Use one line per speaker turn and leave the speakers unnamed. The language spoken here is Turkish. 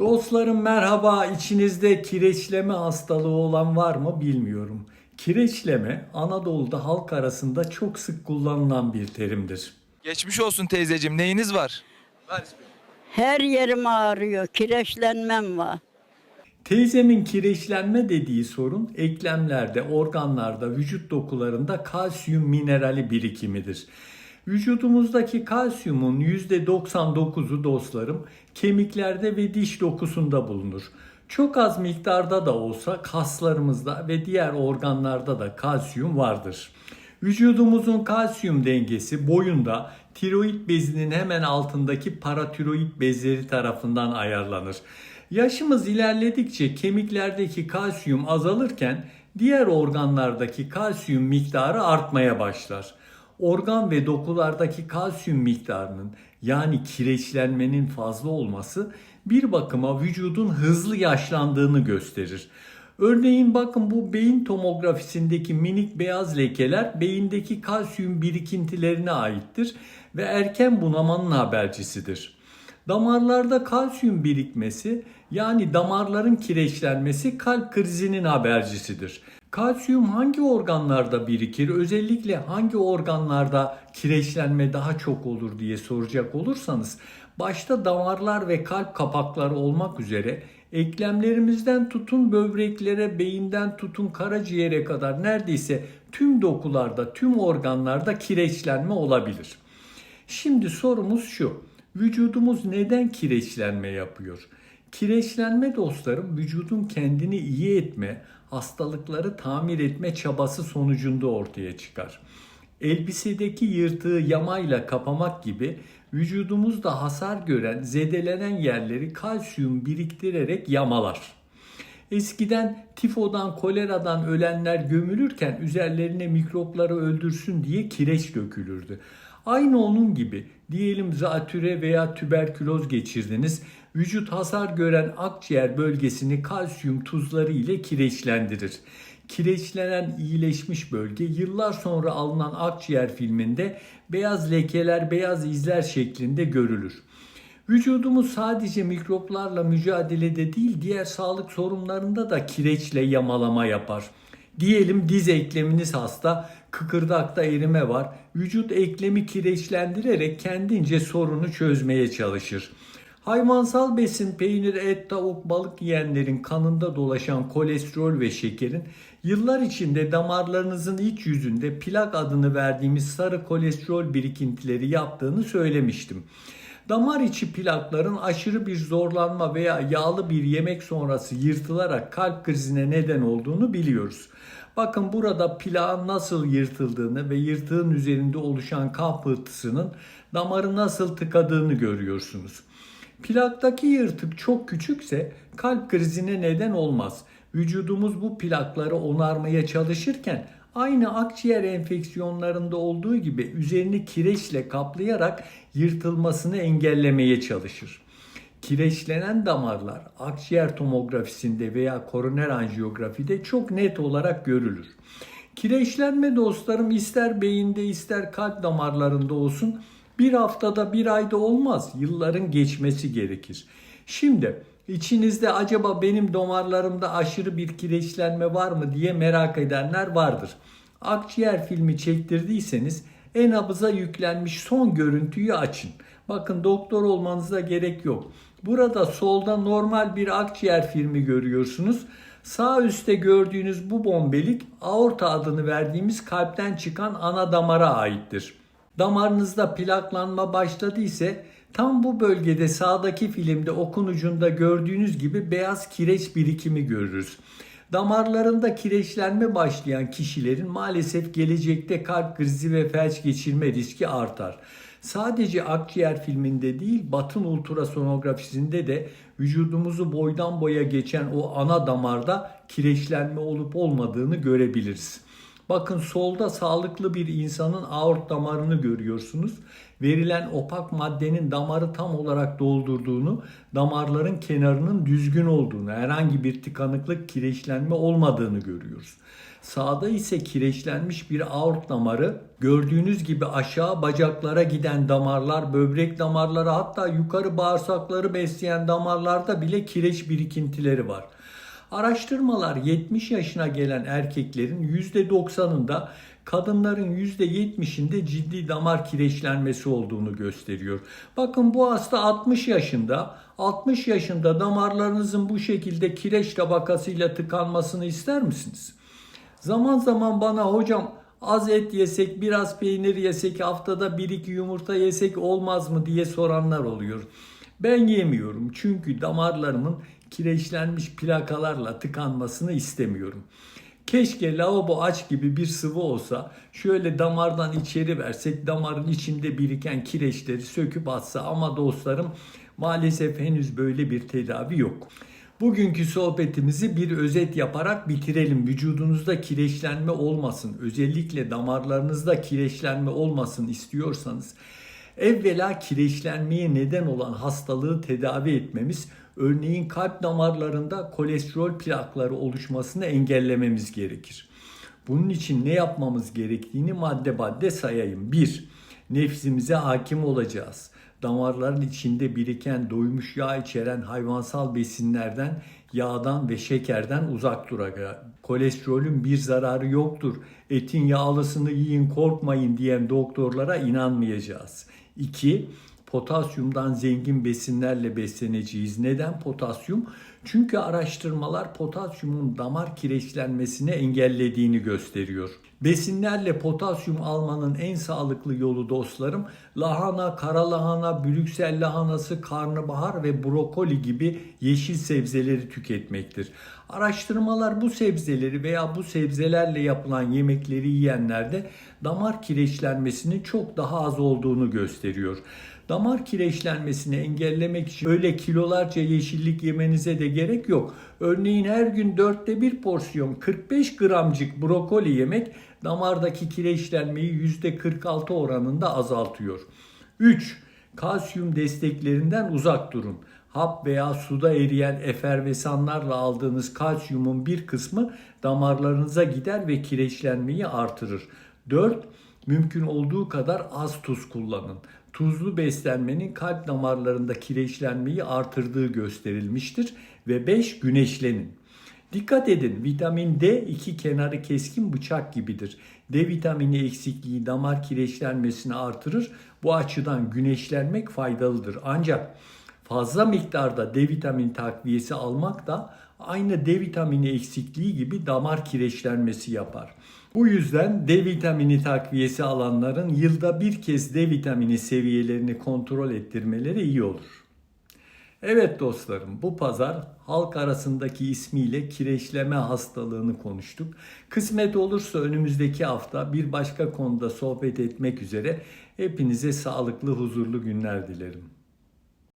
Dostlarım merhaba. İçinizde kireçleme hastalığı olan var mı bilmiyorum. Kireçleme Anadolu'da halk arasında çok sık kullanılan bir terimdir.
Geçmiş olsun teyzeciğim. Neyiniz var?
Her yerim ağrıyor, kireçlenmem var.
Teyzemin kireçlenme dediği sorun eklemlerde, organlarda, vücut dokularında kalsiyum minerali birikimidir. Vücudumuzdaki kalsiyumun %99'u dostlarım kemiklerde ve diş dokusunda bulunur. Çok az miktarda da olsa kaslarımızda ve diğer organlarda da kalsiyum vardır. Vücudumuzun kalsiyum dengesi boyunda tiroid bezinin hemen altındaki paratiroid bezleri tarafından ayarlanır. Yaşımız ilerledikçe kemiklerdeki kalsiyum azalırken diğer organlardaki kalsiyum miktarı artmaya başlar. Organ ve dokulardaki kalsiyum miktarının yani kireçlenmenin fazla olması bir bakıma vücudun hızlı yaşlandığını gösterir. Örneğin bakın bu beyin tomografisindeki minik beyaz lekeler beyindeki kalsiyum birikintilerine aittir ve erken bunamanın habercisidir. Damarlarda kalsiyum birikmesi yani damarların kireçlenmesi kalp krizinin habercisidir. Kalsiyum hangi organlarda birikir? Özellikle hangi organlarda kireçlenme daha çok olur diye soracak olursanız başta damarlar ve kalp kapakları olmak üzere eklemlerimizden tutun böbreklere, beyinden tutun karaciğere kadar neredeyse tüm dokularda, tüm organlarda kireçlenme olabilir. Şimdi sorumuz şu. Vücudumuz neden kireçlenme yapıyor? Kireçlenme dostlarım vücudun kendini iyi etme, hastalıkları tamir etme çabası sonucunda ortaya çıkar. Elbisedeki yırtığı yamayla kapamak gibi vücudumuzda hasar gören, zedelenen yerleri kalsiyum biriktirerek yamalar. Eskiden tifodan, koleradan ölenler gömülürken üzerlerine mikropları öldürsün diye kireç dökülürdü. Aynı onun gibi diyelim zatüre veya tüberküloz geçirdiniz. Vücut hasar gören akciğer bölgesini kalsiyum tuzları ile kireçlendirir. Kireçlenen iyileşmiş bölge yıllar sonra alınan akciğer filminde beyaz lekeler, beyaz izler şeklinde görülür. Vücudumuz sadece mikroplarla mücadelede değil diğer sağlık sorunlarında da kireçle yamalama yapar. Diyelim diz ekleminiz hasta, kıkırdakta erime var. Vücut eklemi kireçlendirerek kendince sorunu çözmeye çalışır. Hayvansal besin, peynir, et, tavuk, balık yiyenlerin kanında dolaşan kolesterol ve şekerin yıllar içinde damarlarınızın iç yüzünde plak adını verdiğimiz sarı kolesterol birikintileri yaptığını söylemiştim. Damar içi plakların aşırı bir zorlanma veya yağlı bir yemek sonrası yırtılarak kalp krizine neden olduğunu biliyoruz. Bakın burada plağın nasıl yırtıldığını ve yırtığın üzerinde oluşan kan pıhtısının damarı nasıl tıkadığını görüyorsunuz. Plaktaki yırtık çok küçükse kalp krizine neden olmaz. Vücudumuz bu plakları onarmaya çalışırken aynı akciğer enfeksiyonlarında olduğu gibi üzerini kireçle kaplayarak yırtılmasını engellemeye çalışır. Kireçlenen damarlar akciğer tomografisinde veya koroner anjiyografide çok net olarak görülür. Kireçlenme dostlarım ister beyinde ister kalp damarlarında olsun bir haftada bir ayda olmaz. Yılların geçmesi gerekir. Şimdi içinizde acaba benim damarlarımda aşırı bir kireçlenme var mı diye merak edenler vardır. Akciğer filmi çektirdiyseniz en nabıza yüklenmiş son görüntüyü açın. Bakın doktor olmanıza gerek yok. Burada solda normal bir akciğer filmi görüyorsunuz. Sağ üstte gördüğünüz bu bombelik aorta adını verdiğimiz kalpten çıkan ana damara aittir. Damarınızda plaklanma başladı ise tam bu bölgede sağdaki filmde okun ucunda gördüğünüz gibi beyaz kireç birikimi görürüz. Damarlarında kireçlenme başlayan kişilerin maalesef gelecekte kalp krizi ve felç geçirme riski artar. Sadece akciğer filminde değil batın ultrasonografisinde de vücudumuzu boydan boya geçen o ana damarda kireçlenme olup olmadığını görebiliriz. Bakın solda sağlıklı bir insanın aort damarını görüyorsunuz. Verilen opak maddenin damarı tam olarak doldurduğunu, damarların kenarının düzgün olduğunu, herhangi bir tıkanıklık, kireçlenme olmadığını görüyoruz. Sağda ise kireçlenmiş bir aort damarı. Gördüğünüz gibi aşağı bacaklara giden damarlar, böbrek damarları hatta yukarı bağırsakları besleyen damarlarda bile kireç birikintileri var. Araştırmalar 70 yaşına gelen erkeklerin %90'ında kadınların %70'inde ciddi damar kireçlenmesi olduğunu gösteriyor. Bakın bu hasta 60 yaşında. 60 yaşında damarlarınızın bu şekilde kireç tabakasıyla tıkanmasını ister misiniz? Zaman zaman bana hocam az et yesek, biraz peynir yesek, haftada 1-2 yumurta yesek olmaz mı diye soranlar oluyor. Ben yemiyorum çünkü damarlarımın kireçlenmiş plakalarla tıkanmasını istemiyorum. Keşke lavabo aç gibi bir sıvı olsa şöyle damardan içeri versek damarın içinde biriken kireçleri söküp atsa ama dostlarım maalesef henüz böyle bir tedavi yok. Bugünkü sohbetimizi bir özet yaparak bitirelim. Vücudunuzda kireçlenme olmasın, özellikle damarlarınızda kireçlenme olmasın istiyorsanız evvela kireçlenmeye neden olan hastalığı tedavi etmemiz, örneğin kalp damarlarında kolesterol plakları oluşmasını engellememiz gerekir. Bunun için ne yapmamız gerektiğini madde madde sayayım. 1. Nefsimize hakim olacağız. Damarların içinde biriken doymuş yağ içeren hayvansal besinlerden, yağdan ve şekerden uzak duracağız. Kolesterolün bir zararı yoktur. Etin yağlısını yiyin korkmayın diyen doktorlara inanmayacağız. 2. Potasyumdan zengin besinlerle besleneceğiz. Neden potasyum? Çünkü araştırmalar potasyumun damar kireçlenmesini engellediğini gösteriyor. Besinlerle potasyum almanın en sağlıklı yolu dostlarım lahana, kara lahana, brüksel lahanası, karnabahar ve brokoli gibi yeşil sebzeleri tüketmektir. Araştırmalar bu sebzeleri veya bu sebzelerle yapılan yemekleri yiyenlerde damar kireçlenmesinin çok daha az olduğunu gösteriyor. Damar kireçlenmesini engellemek için öyle kilolarca yeşillik yemenize de gerek yok. Örneğin her gün dörtte bir porsiyon 45 gramcık brokoli yemek damardaki kireçlenmeyi %46 oranında azaltıyor. 3. Kalsiyum desteklerinden uzak durun. Hap veya suda eriyen efervesanlarla aldığınız kalsiyumun bir kısmı damarlarınıza gider ve kireçlenmeyi artırır. 4. Mümkün olduğu kadar az tuz kullanın. Tuzlu beslenmenin kalp damarlarında kireçlenmeyi artırdığı gösterilmiştir. Ve 5. Güneşlenin. Dikkat edin vitamin D iki kenarı keskin bıçak gibidir. D vitamini eksikliği damar kireçlenmesini artırır. Bu açıdan güneşlenmek faydalıdır. Ancak fazla miktarda D vitamini takviyesi almak da aynı D vitamini eksikliği gibi damar kireçlenmesi yapar. Bu yüzden D vitamini takviyesi alanların yılda bir kez D vitamini seviyelerini kontrol ettirmeleri iyi olur. Evet dostlarım bu pazar halk arasındaki ismiyle kireçleme hastalığını konuştuk. Kısmet olursa önümüzdeki hafta bir başka konuda sohbet etmek üzere hepinize sağlıklı huzurlu günler dilerim.